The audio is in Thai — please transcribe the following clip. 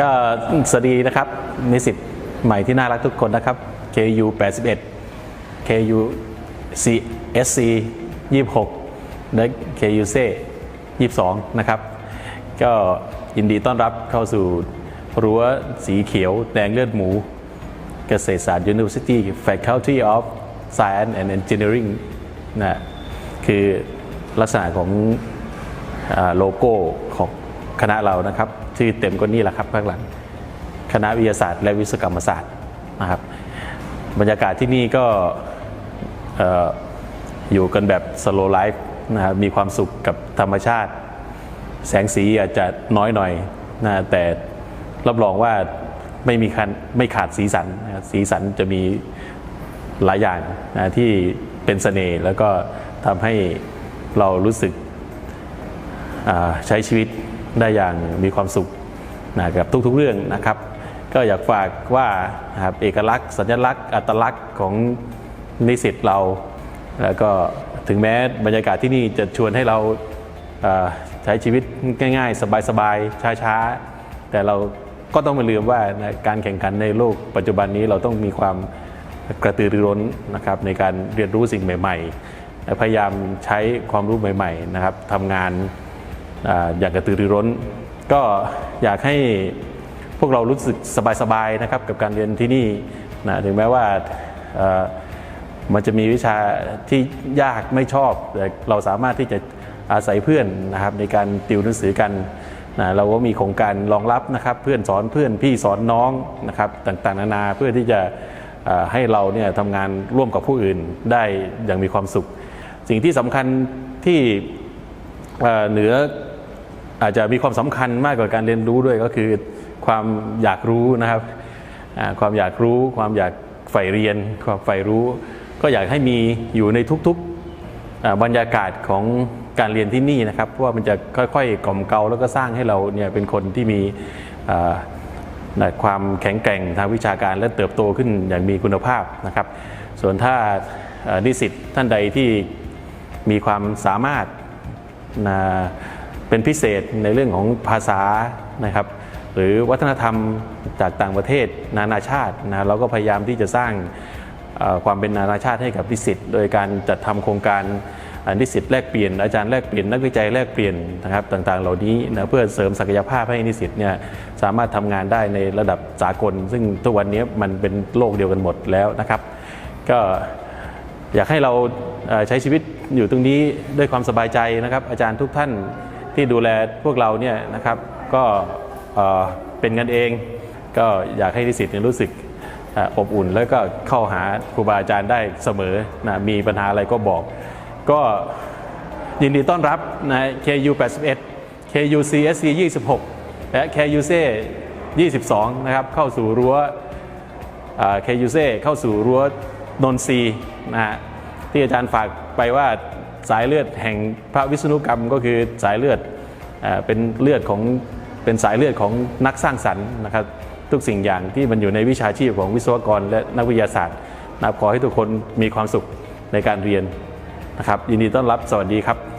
ก็สวัสดีนะครับนิสิตใหม่ที่น่ารักทุกคนนะครับ KU 81 KU CSC 26 และ KU C 22 นะครับ ก็ยินดีต้อนรับเข้าสู่รั้วสีเขียวแดงเลือดหมู เกษตรศาสตร์ University Faculty of Science and Engineering นะคือลักษณะของอโลโก้ของคณะเรานะครับ ชื่อเต็มก็นี่แหละครับข้างหลัง คณะวิทยาศาสตร์ และวิศวกรรมศาสตร์นะครับ บรรยากาศที่นี่ก็เอ่อยู่กันแบบสโลไลฟ์นะครับมีความสุขกับธรรมชาติ แสงสีอาจจะน้อยหน่อยนะแต่รับรองว่าไม่มีคันไม่ขาดสีสันนะสีสันจะมีหลายอย่างนะที่เป็นเสน่ห์แล้วก็ทำให้เรารู้สึกใช้ชีวิต ได้อย่างมีความสุขนะกับทุกๆเรื่องนะครับ ก็อยากฝากว่าครับเอกลักษณ์ สัญลักษณ์อัตลักษณ์ของนิสิตเรา แล้วก็ถึงแม้บรรยากาศที่นี่จะชวนให้เราใช้ชีวิตง่ายๆ สบายๆ ช้าๆ แต่เราก็ต้องไม่ลืมว่าการแข่งขันในโลกปัจจุบันนี้เราต้องมีความกระตือรือร้นนะครับในการเรียนรู้สิ่งใหม่ ๆ พยายามใช้ความรู้ใหม่ๆนะครับทำงาน อย่างกระตือรือร้น ก็อยากให้พวกเรารู้สึกสบายๆนะครับกับการเรียนที่นี่นะถึงแม้ว่ามันจะมีวิชาที่ยากไม่ชอบ แต่เราสามารถที่จะอาศัยเพื่อนนะครับในการติวหนังสือกันนะเราก็มีโครงการรองรับนะครับเพื่อนสอนเพื่อนพี่สอนน้องนะครับต่างๆ นานาเพื่อที่จะให้เราเนี่ยทำงานร่วมกับผู้อื่นได้อย่างมีความสุข สิ่งที่สำคัญที่ เหนืออาจจะมีความสำคัญมากกว่าการเรียนรู้ด้วยก็คือความอยากรู้นะครับ ความอยากรู้ ความอยากใฝ่เรียน ความใฝ่รู้ ก็อยากให้มีอยู่ในทุกๆบรรยากาศของการเรียนที่นี่นะครับ เพราะว่ามันจะค่อยๆ กล่อมเกลาแล้วก็สร้างให้เราเนี่ยเป็นคนที่มีความแข็งแกร่งทางวิชาการและเติบโตขึ้นอย่างมีคุณภาพนะครับ ส่วนถ้านิสิตท่านใดที่มีความสามารถ นะเป็นพิเศษในเรื่องของภาษานะครับ หรือวัฒนธรรมจากต่างประเทศนานาชาตินะเราก็พยายามที่จะสร้างความเป็นนานาชาติให้กับนิสิตโดยการจัดทำโครงการนิสิตแลกเปลี่ยนอาจารย์แลกเปลี่ยนนักวิจัยแลกเปลี่ยนนะครับต่างๆ เหล่านี้นะเพื่อเสริมศักยภาพให้นิสิตเนี่ยสามารถทำงานได้ในระดับสากล ซึ่งทุกวันนี้มันเป็นโลกเดียวกันหมดแล้วนะครับ ก็อยากให้เราใช้ชีวิต อยู่ตรงนี้ด้วยความสบายใจนะครับ อาจารย์ทุกท่านที่ดูแลพวกเราเนี่ยนะครับ ก็เป็นกันเอง ก็อยากให้นิสิตเนี่ยรู้สึกอบอุ่น แล้วก็เข้าหาครูบาอาจารย์ได้เสมอนะมีปัญหาอะไรก็บอก ก็ยินดีต้อนรับนะ KU 81 KU CSC 26 และ KU C 22 นะครับ เข้าสู่รั้วเคยูเซ่เข้าสู่รั้วนนทรีนะฮะ ที่อาจารย์ฝากไปว่าสายเลือดแห่งพระวิษณุกรรมก็คือสายเลือดเป็นเลือดของเป็นสายเลือดของนักสร้างสรรค์นะครับทุกสิ่งอย่างที่มันอยู่ในวิชาชีพของวิศวกรและนักวิทยาศาสตร์นะขอให้ทุกคนมีความสุขในการเรียนนะครับยินดีต้อนรับสวัสดีครับ